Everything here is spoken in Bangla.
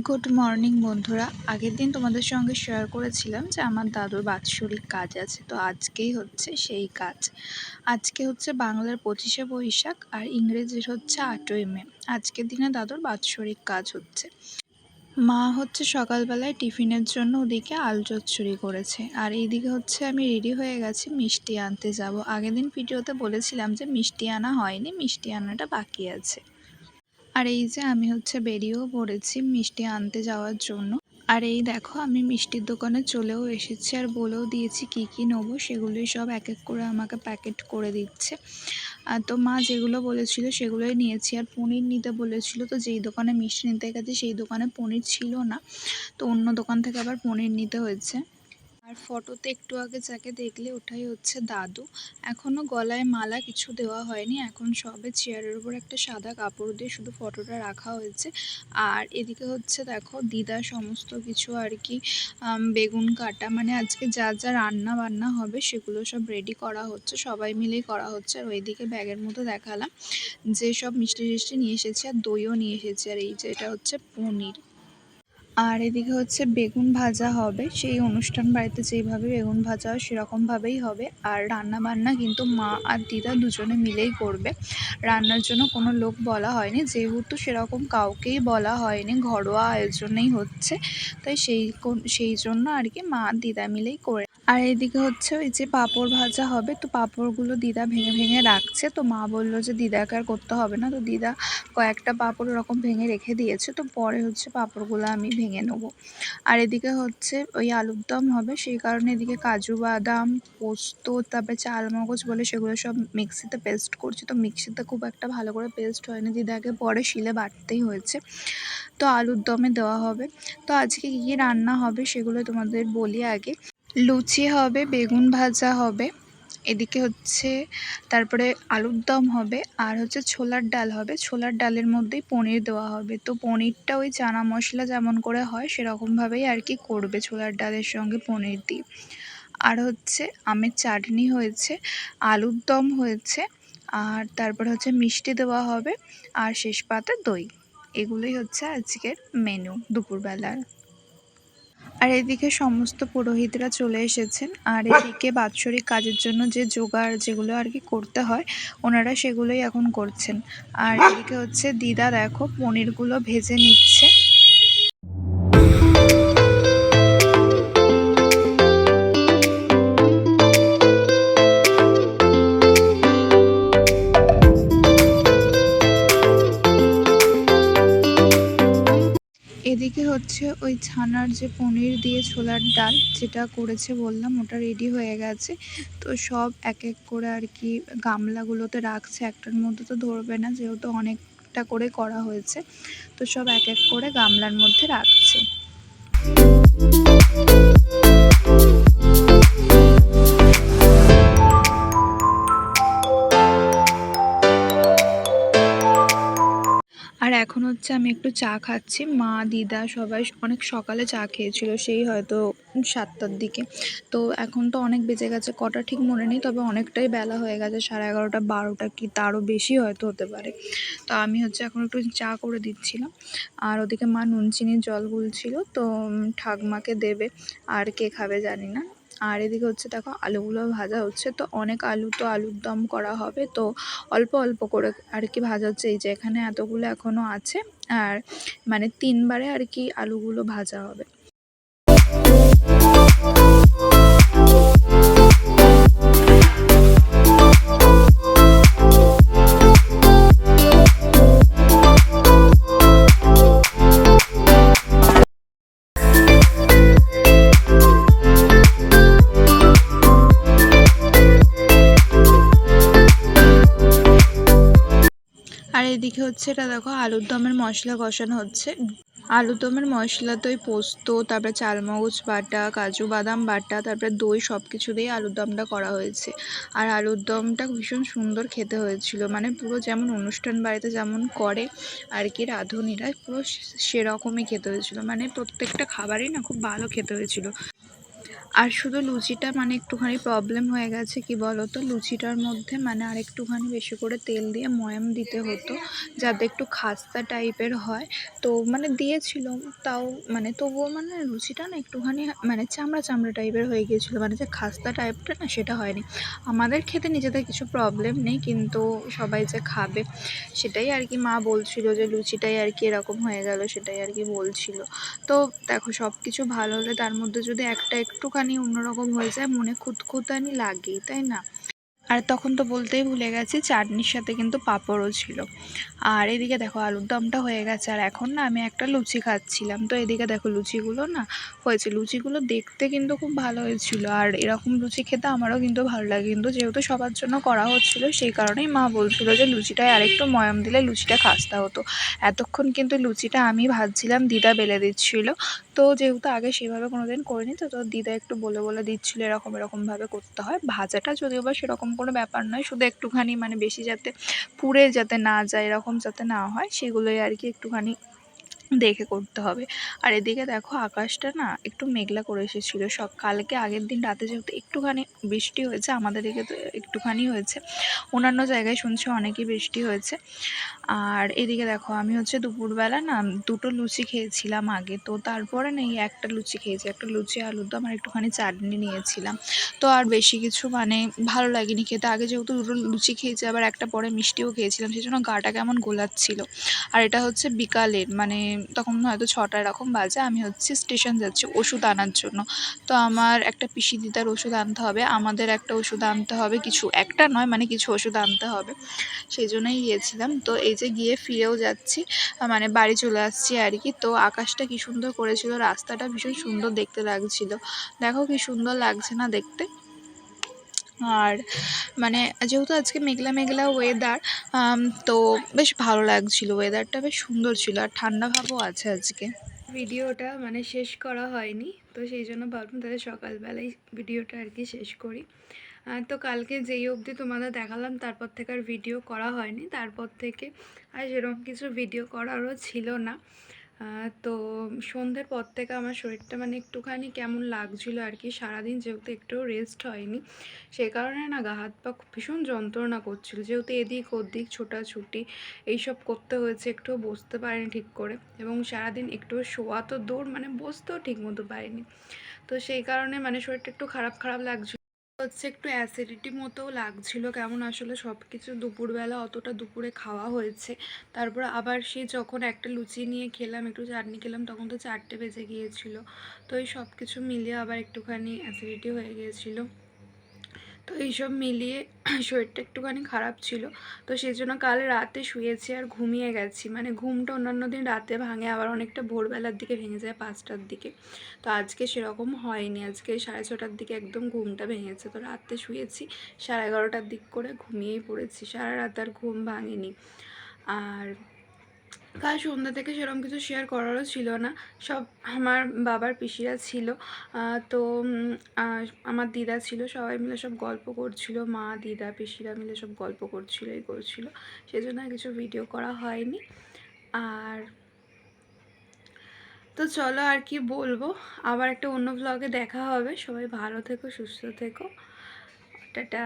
গুড মর্নিং বন্ধুরা। আগের দিন তোমাদের সঙ্গে শেয়ার করেছিলাম যে আমার দাদুর বাৎসরিক কাজ আছে, তো আজকেই হচ্ছে সেই কাজ। আজকে হচ্ছে বাংলার পঁচিশে বৈশাখ আর ইংরেজির হচ্ছে আটই মে। আজকের দিনে দাদুর বাৎসরিক কাজ হচ্ছে। মা হচ্ছে সকালবেলায় টিফিনের জন্য ওদিকে আলু চচ্চড়ি করেছে। আর এইদিকে হচ্ছে আমি রেডি হয়ে গেছি, মিষ্টি আনতে যাব। আগের দিন ভিডিওতে বলেছিলাম যে মিষ্টি আনা হয়নি, মিষ্টি আনাটা বাকি আছে। আর এই যে আমি হচ্ছে বেরিয়েও পড়েছি মিষ্টি আনতে যাওয়ার জন্য। আর এই দেখো, আমি মিষ্টির দোকানে চলেও এসেছি আর বলেও দিয়েছি কি কি নেব, সেগুলোই সব এক এক করে আমাকে প্যাকেট করে দিচ্ছে। আর তো মা যেগুলো বলেছিল সেগুলোই নিয়েছি। আর পনির নিতে বলেছিল, তো যেই দোকানে মিষ্টি নিতে গেছে সেই দোকানে পনির ছিল না, তো অন্য দোকান থেকে আবার পনির নিতে হয়েছে। আর ফটোতে একটু আগে যাকে দেখলে ওটাই হচ্ছে দাদু। এখনও গলায় মালা কিছু দেওয়া হয়নি, এখন সবে চেয়ারের উপর একটা সাদা কাপড় দিয়ে শুধু ফটোটা রাখা হয়েছে। আর এদিকে হচ্ছে দেখো দিদা সমস্ত কিছু আর কি বেগুন কাটা মানে আজকে যা যা রান্না বান্না হবে সেগুলো সব রেডি করা হচ্ছে, সবাই মিলেই করা হচ্ছে। আর ওইদিকে ব্যাগের মতো দেখালাম যে সব মিষ্টি টিষ্টি নিয়ে এসেছে আর দইও নিয়ে এসেছে। আর এই যে এটা হচ্ছে পনির। আর এদিকে হচ্ছে বেগুন ভাজা হবে। সেই অনুষ্ঠান বাড়িতে যেইভাবে বেগুন ভাজা হয় সেরকমভাবেই হবে। আর রান্না বান্না কিন্তু মা আর দিদা দুজনে মিলেই করবে। রান্নার জন্য কোনো লোক বলা হয়নি। যেহেতু সেরকম কাউকেই বলা হয়নি, ঘরোয়া আয়োজনেই হচ্ছে। তাই সেই সেই জন্য আর কি মা আর দিদা মিলেই করে আর এদিকে হচ্ছে ওই যে পাঁপড় ভাজা হবে, তো পাঁপড়গুলো দিদা ভেঙে ভেঙে রাখছে। তো মা বলল যে, দিদাকে আর করতে হবে না। তো দিদা কয়েকটা পাঁপড় ওরকম ভেঙে রেখে দিয়েছে। তো পরে হচ্ছে পাঁপড়গুলো আমি ভেঙে নেব। আর এদিকে হচ্ছে ওই আলুর দম হবে, সেই কারণে এদিকে কাজু বাদাম, পোস্ত, তারপরে চাল মগজ বলে সেগুলো সব মিক্সিতে পেস্ট করছি। তো মিক্সিতে খুব একটা ভালো করে পেস্ট হয়নি। দিদাকে পরে শিলে বাটতেই হয়েছে। তো আলুর দমে দেওয়া হবে। তো আজকে কী কী রান্না হবে সেগুলো তোমাদের বলি আগে। লুচি হবে, বেগুন ভাজা হবে, এদিকে হচ্ছে তারপরে আলুর দম হবে, আর হচ্ছে ছোলার ডাল হবে। ছোলার ডালের মধ্যেই পনির দেওয়া হবে। তো পনিরটা ওই চানা মশলা যেমন করে হয়, সেরকমভাবেই আর কি করবে ছোলার ডালের সঙ্গে পনির দিয়ে। আর হচ্ছে আমের চাটনি হয়েছে, আলুর দম হয়েছে, আর তারপরে হচ্ছে মিষ্টি দেওয়া হবে, আর শেষ পাতে দই। এগুলোই হচ্ছে আজকের মেনু দুপুরবেলার। আর এদিকে সমস্ত পুরোহিতরা চলে এসেছেন। আর এদিকে বাৎসরিক কাজের জন্য যে জোগাড় যেগুলো আর কি করতে হয়, ওনারা সেগুলোই এখন করছেন। আর এদিকে হচ্ছে দিদা দেখো পনিরগুলো ভেজে নিচ্ছে। এদিকে হচ্ছে ওই ছানার যে পনির দিয়ে ছোলার ডাল, যেটা করেছে বললাম, ওটা রেডি হয়ে গেছে। তো সব এক এক করে আর কি গামলাগুলোতে রাখছে। একটার মধ্যে তো ধরবে না, যেহেতু অনেকটা করে করা হয়েছে। তো সব এক এক করে গামলার মধ্যে রাখছে। এখন হচ্ছে আমি একটু চা খাচ্ছি। মা, দিদা সবাই অনেক সকালে চা খেয়েছিল, সেই হয়তো সাতটার দিকে। তো এখন তো অনেক বেজে গেছে, কটা ঠিক মনে নেই, তবে অনেকটাই বেলা হয়ে গেছে, সাড়ে এগারোটা, বারোটা কি তারও বেশি হয়তো হতে পারে। তো আমি হচ্ছে এখন একটু চা করে দিচ্ছিলাম। আর ওদিকে মা নুন, চিনির জল গুলছিল, তো ঠাকমাকে দেবে, আর কে খাবে জানি না। আর এদিকে হচ্ছে দেখো আলুগুলো ভাজা হচ্ছে, তো অনেক আলু তো আলুর দম করা হবে, তো অল্প অল্প করে আর কি ভাজা হচ্ছে। এই যে এখানে এতগুলো এখনও আছে, আর মানে তিনবারে আর কি আলুগুলো ভাজা হবে। এদিকে হচ্ছে এটা দেখো, আলুর দমের মশলা কষানো হচ্ছে। আলুর দমের মশলা ওই পোস্ত, তারপরে চালমগজ বাটা, কাজু বাদাম বাটা, তারপরে দই সব কিছু দিয়ে আলুর দমটা করা হয়েছে। আর আলুর দমটা ভীষণ সুন্দর খেতে হয়েছিল মানে পুরো যেমন অনুষ্ঠান বাড়িতে যেমন করে আর কি রাঁধুনিরা, পুরো সেরকমই খেতে হয়েছিল। মানে প্রত্যেকটা খাবারই না খুব ভালো খেতে হয়েছিল। আর শুধু লুচিটা মানে একটুখানি প্রবলেম হয়ে গেছে, কি বলো তো লুচিটার মধ্যে মানে আর একটুখানি বেশি করে তেল দিয়ে ময়াম দিতে হতো, যাতে একটু খাস্তা টাইপের হয়। তো মানে দিয়েছিল, তাও মানে তবুও মানে লুচিটা না একটুখানি মানে চামড়া চামড়া টাইপের হয়ে গিয়েছিল মানে যে খাস্তা টাইপটা না সেটা হয়নি। আমাদের খেতে নিজেদের কিছু প্রবলেম নেই, কিন্তু সবাই যে খাবে, সেটাই আর কি মা বলছিল যে লুচিটাই আর কি এরকম হয়ে গেল, সেটাই আর কি বলছিল। তো দেখো সব কিছু ভালো হলে তার মধ্যে যদি একটা একটুখানি অন্যরকম হয়ে যায় মনে খুঁতখুঁতানি লাগে তাই না? আর তখন তো বলতেই ভুলে গেছি, চাটনির সাথে কিন্তু পাঁপড়ও ছিল। আর এদিকে দেখো আলুর দমটা হয়ে গেছে, আর এখন না আমি একটা লুচি খাচ্ছিলাম। তো এদিকে দেখো লুচিগুলো না হয়েছে। লুচিগুলো দেখতে কিন্তু খুব ভালো হয়েছিল, আর এরকম লুচি খেতে আমারও কিন্তু ভালো লাগে। কিন্তু যেহেতু সবার জন্য করা হচ্ছিল, সেই কারণেই মা বলছিল যে লুচিটায় আরেকটু ময়ম দিলে লুচিটা খাস্তা হতো। এতক্ষণ কিন্তু লুচিটা আমি ভাজছিলাম, দিদা বেলে দিচ্ছিল। তো যেহেতু আগে সেভাবে কোনো দিন করিনি, তো তোর দিদা একটু বলে বলে দিচ্ছিল, এরকম এরকমভাবে করতে হয়। ভাজাটা যদিও বা সেরকম কোনো ব্যাপার নয়, শুধু একটুখানি মানে বেশি যাতে পুড়ে যাতে না যায়, এরকম যাতে না হয়, সেগুলোই আর কি একটুখানি দেখে করতে হবে। আর এদিকে দেখো আকাশটা না একটু মেঘলা করে এসেছিল। সব কালকে আগের দিন রাতে যেহেতু একটুখানি বৃষ্টি হয়েছে, আমাদের দিকে তো একটুখানি হয়েছে। অন্যান্য জায়গায় শুনছি অনেকই বৃষ্টি হয়েছে। আর এদিকে দেখো আমি হচ্ছে দুপুরবেলা না দুটো লুচি খেয়েছিলাম আগে। তো তারপরে না এই একটা লুচি খেয়েছি, একটা লুচি, আলুর দম আর একটুখানি চাটনি নিয়েছিলাম। তো আর বেশি কিছু মানে ভালো লাগেনি খেতে। আগে যেহেতু দুটো লুচি খেয়েছি, আবার একটা পরে মিষ্টিও খেয়েছিলাম। সেই জন্য গাটা কেমন গোলাচ্ছিল। আর এটা হচ্ছে বিকালের মানে তখন হয়তো ছটা এরকম বাজে, আমি হচ্ছে স্টেশন যাচ্ছি ওষুধ আনার জন্য। তো আমার একটা পিসি দিদার ওষুধ আনতে হবে, আমাদের একটা ওষুধ আনতে হবে, কিছু একটা নয় মানে কিছু ওষুধ আনতে হবে। সেই জন্যই গিয়েছিলাম। তো এই যে গিয়ে ফিরেও যাচ্ছি মানে বাড়ি চলে আসছি আর কি। তো আকাশটা কি সুন্দর করেছিল, রাস্তাটা ভীষণ সুন্দর দেখতে লাগছিল। দেখো কি সুন্দর লাগছে না দেখতে। আর মানে যেহেতু আজকে মেঘলা মেঘলা ওয়েদার তো বেশ ভালো লাগছিল ওয়েদারটা বেশ সুন্দর ছিল আর ঠান্ডা ভাবও আছে আজকে। ভিডিওটা মানে শেষ করা হয়নি, তো সেই জন্য ভাবলাম তাহলে সকালবেলায় ভিডিওটা আর কি শেষ করি। তো কালকে যেই অবধি তোমাদের দেখালাম, তারপর থেকে আর ভিডিও করা হয়নি, তারপর থেকে আর সেরকম কিছু ভিডিও করারও ছিল না। তো সন্ধ্যের পর থেকে আমার শরীরটা মানে একটুখানি কেমন লাগছিল আর কি। সারাদিন যেহেতু একটুও রেস্ট হয়নি সেই কারণে না গা, হাত পা ভীষণ যন্ত্রণা করছিল। যেহেতু এদিক ওদিক ছোটাছুটি, এইসব করতে হয়েছে একটুও বসতে পারিনি ঠিক করে এবং সারাদিন একটু শোয়া তো দৌড় মানে বসতেও ঠিক মতো পারিনি। তো সেই কারণে মানে শরীরটা একটু খারাপ খারাপ লাগছিল। হচ্ছে একটু অ্যাসিডিটি মতোও লাগছিল। কেমন আসলে সব কিছু দুপুরবেলা অতটা দুপুরে খাওয়া হয়েছে। তারপর আবার সে যখন একটা লুচি নিয়ে খেলাম, একটু চাটনি খেলাম, তখন তো চারটে বেজে গিয়েছিল। তো এই সব কিছু মিলিয়ে আবার একটুখানি অ্যাসিডিটি হয়ে গিয়েছিল। তো এইসব মিলিয়ে শরীরটা একটুখানি খারাপ ছিল। তো সেই জন্য কাল রাতে শুয়েছি আর ঘুমিয়ে গেছি। মানে ঘুমটা অন্যান্য দিন রাতে ভাঙে, আবার অনেকটা ভোরবেলার দিকে ভেঙে যায় পাঁচটার দিকে। তো আজকে সেরকম হয়নি। আজকে সাড়ে ছটার দিকে একদম ঘুমটা ভেঙেছে। তো রাতে শুয়েছি, সাড়ে এগারোটার দিক করে ঘুমিয়েই পড়েছি। সারা রাত আর ঘুম ভাঙেনি। আর কাল সন্ধ্যা থেকে সেরকম কিছু শেয়ার করারও ছিল না। সব আমার বাবার পিসিরা ছিল। তো আমার দিদা ছিল। সবাই মিলে সব গল্প করছিল। মা, দিদা, পিসিরা মিলে সব গল্প করছিল, এই করছিল। সেই জন্য আর কিছু ভিডিও করা হয়নি। আর তো চলো আর কি বলব। আবার একটা অন্য ব্লগে দেখা হবে। সবাই ভালো থেকো, সুস্থ থেকো। টাটা।